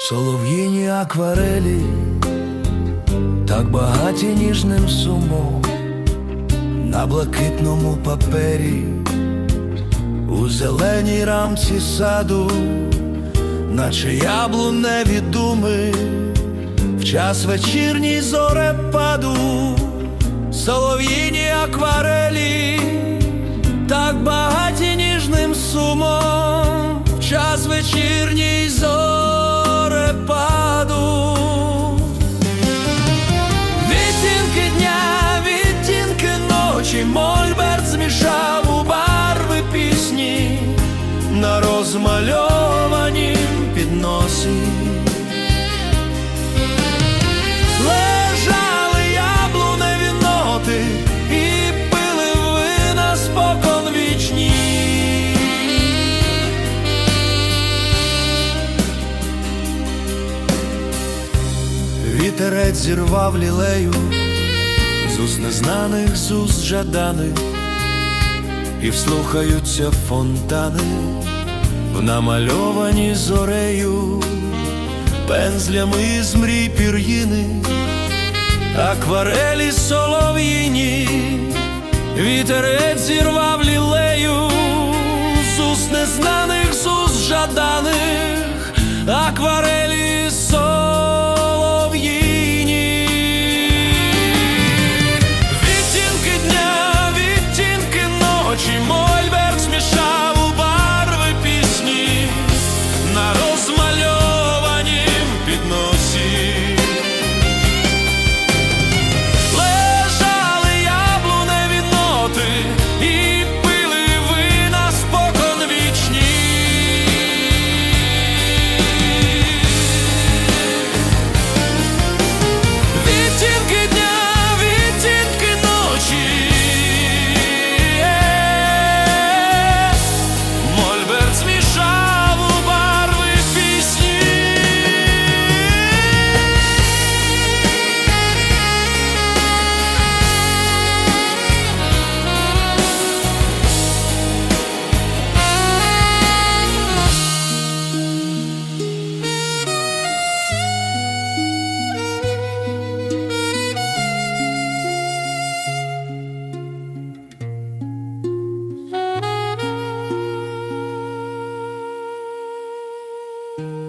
Солов'їні акварелі, так багаті ніжним сумом, на блакитному папері, у зеленій рамці саду, наче яблуневі думи, в час вечірній зорепаду, солов'їні акварелі, так багаті ніжним сумом, в час вечірній зорепаду. Ночі, Мольберт змішав у барви пісні на розмальованім підносі. Лежали яблуневі ноти і пили вина спокон вічні. Вітерець зірвав лілею з незнаних зус жаданих, і вслухаються фонтани в намальовані зорею, пензлями з мрій пір'їни, акварелі солов'їні, вітерець зірвав you.